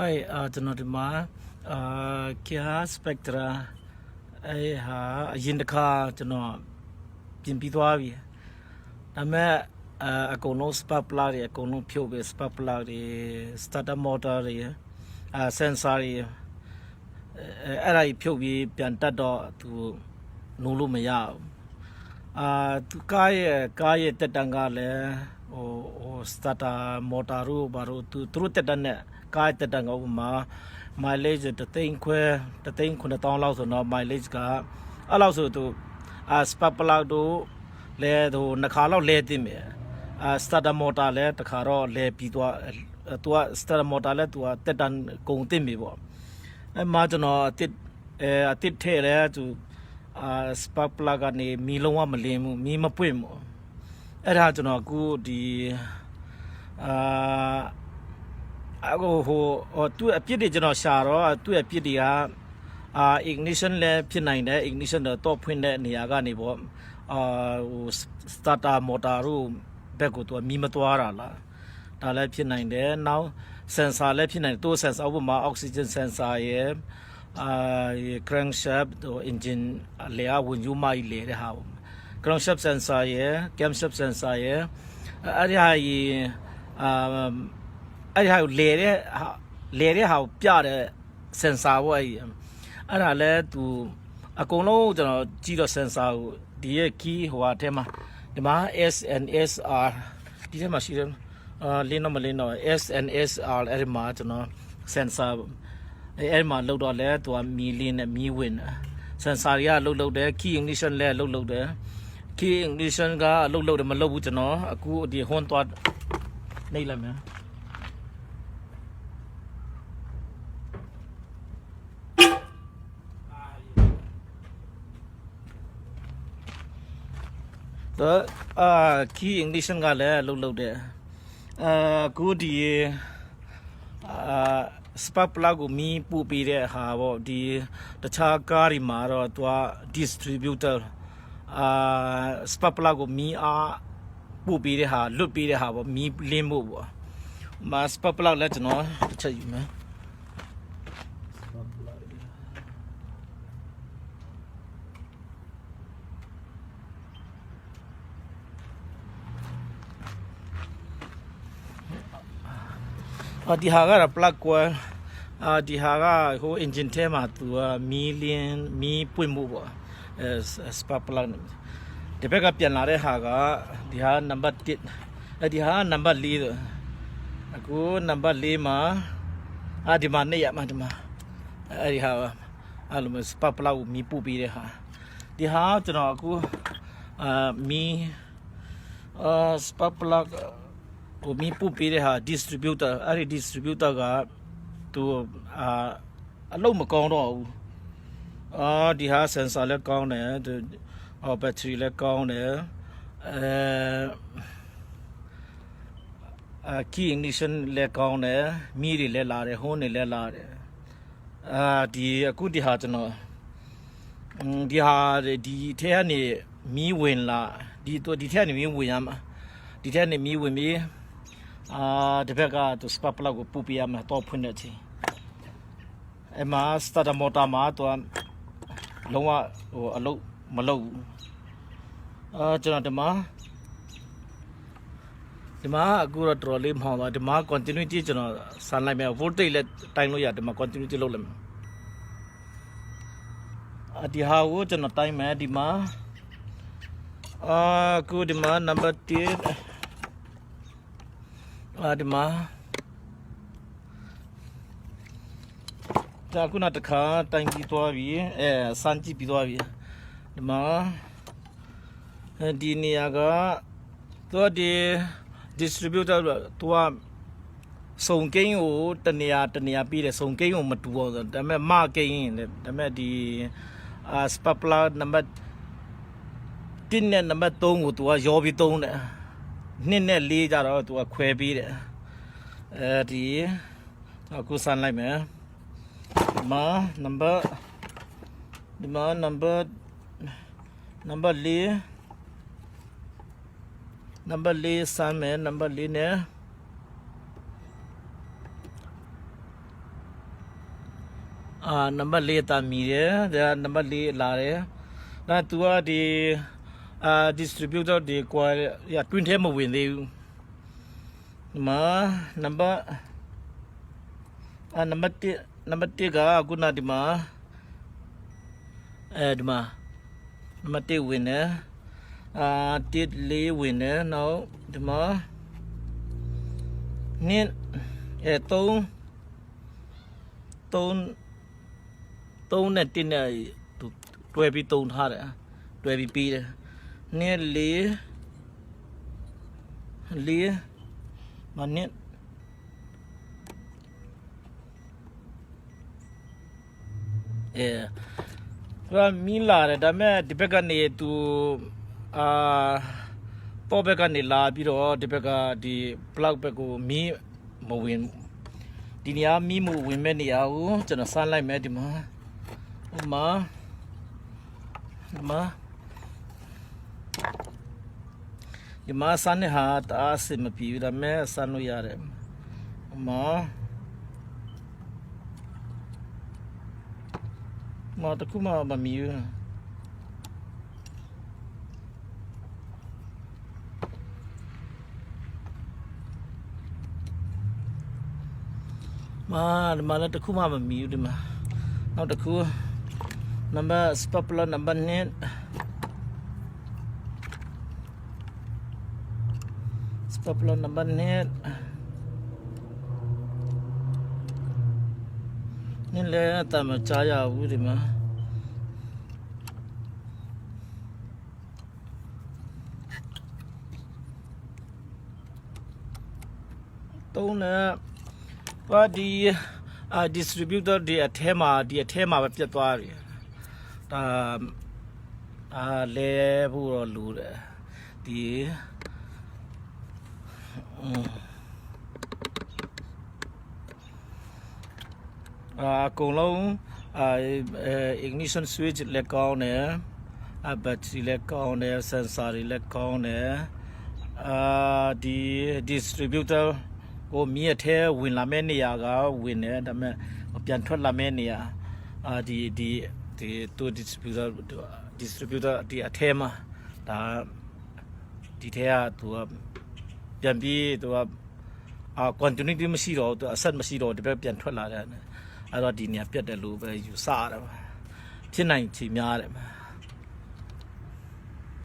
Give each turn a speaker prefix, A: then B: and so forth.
A: Hi အာကျွန်တော်ဒီမှာအာ Kia Spectra အဲဟာအရင်တစ်ခါကျွန်တော်ပြင်ပြီးသွားပြီဒါပေမဲ့အာအကုန်လုံး spark plug တွေအကုန်လုံးဖြုတ်ပြီး spark plug တွေ starter motor တွေအာ sensor တွေအဲအဲ့ဒါကြီးဖြုတ်ပြီးပြန်တက်တော့သူနိုးလို့မရဘူးအာသူကားရဲ့ကားရဲ့တက်တန်းကလည်း ဟိုဟို starter motor တို့ဘာလို့သူသူတို့တက်တန်းနဲ့ကားတက်တန်းကဥပမာ mileage တသိန်းခွဲတသိန်း9000လောက်ဆိုတော့ mileage ကအဲ့လောက်ဆိုသူအာ spark plug တို့လဲသူနှစ်ခါလောက်လဲတင်မယ်အာ starter motor လဲတစ်ခါတော့လဲပြီးသွားသူက starter motor လဲသူကတက်တန်းကုန်တင်ပြီပေါ့အဲ့မှာကျွန်တော်အတစ်အဲအတစ်ထဲလဲသူအာ spark plug ကနေမီးလုံးဝမလင်းဘူးမီးမပွင့်ဘူး အဲ့ဒါကျွန်တော်အခုဒီအာအခုဟိုဟိုသူ့အပြစ်တွေကျွန်တော်ရှာတော့သူ့အပြစ်တွေကအာ ignition လည်းဖြစ်နိုင်တယ် ignition တော့ဖွင့်တဲ့နေရာကနေပေါ့အာဟို starter motor တို့ဘက်ကိုသူကမီးမသွားတာလားဒါလည်းဖြစ်နိုင်တယ်နောက် sensor လည်းဖြစ်နိုင်တယ်သူ sensor ဥပမာ oxygen sensor ရဲ့အာ crankshaft ဟို engine လေအဝင်ယူမိုက်လေတဲ့ဟာပေါ့ crankshaft sensor ရဲ့ camshaft sensor ရဲ့အဲ့ဒီဟာကြီးအာအဲ့ဒီဟာကိုလဲတဲ့ဟာလဲတဲ့ဟာကိုပြတဲ့ sensor ပေါ့အဲ့ဒီအဲ့ဒါလဲသူအကုန်လုံးကျွန်တော်ကြည့်တော့ sensor ကိုဒီရဲ့ key ဟိုဟာထဲမှာဒီမှာ SNSR ဒီထဲမှာရှိတယ်အာလင်းတော့မလင်းတော့ SNSR အဲ့ဒီမှာကျွန်တော် sensor အဲ့အဲ့ဒီမှာလောက်တော့လဲသူကမီလင်းနဲ့မီဝင်တယ် sensor တွေကလှုပ်လှုပ်တယ် key ignition လဲလှုပ်လှုပ်တယ် key ignition ကလှုပ်လှုပ်တယ်မလှုပ်ဘူးကျွန်တော်အခုဒီဟွန်းသွားနေလိုက်မယ်တော့အာ key ignition ကလည်းလှုပ်လှုပ်တယ်အာအခုဒီအာ spark plug ကိုမီးပို့ပေးတဲ့ဟာပေါ့ဒီတခြားကားတွေမှာတော့သူက distributor အာ spark plug ကိုမီးအားပို့ပေးတဲ့ဟာလွတ်ပေးတဲ့ဟာပေါ့မီးလင်းဖို့ပေါ့မ spark plug လည်းကျွန်တော်တစ်ချက်ယူမယ်အာဒီဟာကတော့ plug ကွယ်အာဒီဟာကဟို engine ထဲမှာသူကမီလင်းမီပွင့်မှုပေါ့ အဲ spark plug နဲ့ဒီဘက်ကပြန်လာတဲ့ဟာကဒီဟာနံပါတ်1အဲဒီဟာနံပါတ်4ဆိုအခုနံပါတ်4မှာအာဒီမှာနေရမှာဒီမှာအဲဒီဟာအဲ့လိုမျိုး spark plug ကိုမီပုတ်ပြီးတဲ့ဟာဒီဟာကျွန်တော်အခုအာမီအာ spark plug ကိုမီပုတ်ပေးတဲ့ဟာ distributor အဲ့ဒီ distributor ကသူအာအလုံးမကောင်းတော့ဘူး အာဒီဟာ sensor လည်းကောင်းတယ်သူအော် battery လည်းကောင်းတယ်အဲအာ key ignition လည်းကောင်းတယ်မီးတွေလည်းလာတယ်ဟွန်းတွေလည်းလာတယ်အာဒီအခုဒီဟာကျွန်တော်အင်းဒီဟာဒီထဲကနေမီးဝင်လာဒီတော့ဒီထဲကနေမီးဝင်ရမှာဒီထဲကနေမီးဝင်ပြီးအာဒီဘက်ကသူစပပလောက်ကိုပူပြရမယ်တော့ဖွင့်တဲ့အချိန်အမစတာမော်တာမှာတော့ လုံးဝဟိုအလုတ်မလုတ်ဘူးအာကျွန်တော်ဒီမှာဒီမှာအခုတော့တော်တော်လေးမှောင်သွားဒီမှာ continuity ကျွန်တော်ဆန်လိုက်မယ် voltage လည်းတိုင်းလို့ရဒီမှာ continuity လုပ်လိုက်မယ်အဒီဟာကိုကျွန်တော်တိုင်းမယ်ဒီမှာအာအခုဒီမှာ number 1အာဒီမှာ ဒါခုနတခါတိုင်ပြီးသွားပြီအဲစမ်းကြည့်ပြီးသွားပြီဒီမှာအဲဒီနေရာကသူကဒီ distributor သူကစုံကိန်းကိုတနေရာတနေရာပြီးတယ်စုံကိန်းကိုမတူအောင်ဆိုဒါပေမဲ့မကိန်းရင်လည်းဒါပေမဲ့ဒီအာစပပလာနံပါတ်တင်းနဲ့နံပါတ်3ကိုသူကရောပြီးသုံးတယ်နှစ်နဲ့လေးကြတော့သူကခွဲပေးတယ်အဲဒီအခုဆန်လိုက်မယ်ဒီ မှာနံပါတ်ဒီမှာနံပါတ်နံပါတ်လေးနံပါတ်လေးဆန်မယ်နံပါတ်လေးနဲ့အာနံပါတ်၄တာမီတယ်ဒါနံပါတ်၄လာတယ်ဒါသူကဒီအာ distributor ဒီကွာရ twin ထဲမဝင်သေးဘူးဒီမှာနံပါတ်အာနံပါတ်1 နံပါတ်1ကခုနဒီမှာအဲဒီမှာနံပါတ်1ဝင်တယ်အာတစ်လေးဝင်တယ်နောက်ဒီမှာနင်းအဲ3 3 3နဲ့1နဲ့သူတွဲပြီး3ထားတယ်တွဲပြီးပြီးတယ်နင်းလေးလေးမနင်း အဲကမီလာတယ်ဒါပေမဲ့ဒီဘက်ကနေသူအာပေါ်ဘက်ကနေလာပြီးတော့ဒီဘက်ကဒီ plug ဘက်ကိုမီးမဝင်ဒီနေရာမီးမဝင်မဲ့နေရာကိုကျွန်တော်စမ်းလိုက်မယ်ဒီမှာဟိုမှာဒီမှာဒီမှာစမ်းနေဟာတအားအဆင်မပြေဘူးဒါပေမဲ့စမ်းလို့ရတယ်ဟိုမှာ မတခုမှမမီဘူးမာဒီမှာလည်းတစ်ခုမှမမီဘူးဒီမှာနောက်တစ်ခုနံပါတ်စပပလာနံပါတ်9စပပလာနံပါတ်9 နင်းလည်းအတမချာရဘူးဒီမှာတုံးလည်းပါဒီအာ distributor ဒီအထဲမှာဒီအထဲမှာပဲပြတ်သွားပြီဒါအာလဲဖို့တော့လိုတယ်ဒီอืม အာအကုန်လုံးအာ ignition switch လည်းကောင်းတယ်အ battery လည်းကောင်းတယ် sensor တွေလည်းကောင်းတယ်အာဒီ distributor ကိုမြည့်ထဲဝင်လာမဲ့နေရာကဝင်တယ်ဒါပေမဲ့ပြန်ထွက်လာမဲ့နေရာအာဒီဒီဒီတူ distributor distributor ဒီအထဲမှာဒါဒီထဲကသူကပြန်ပြီးသူကအာ continuity မရှိတော့သူအဆက်မရှိတော့ဒီဘက်ပြန်ထွက်လာတယ် အဲ့တော့ဒီနေရာပြတ်တယ်လို့ပဲယူဆရတယ်ဖြစ်နိုင်ချေများတယ်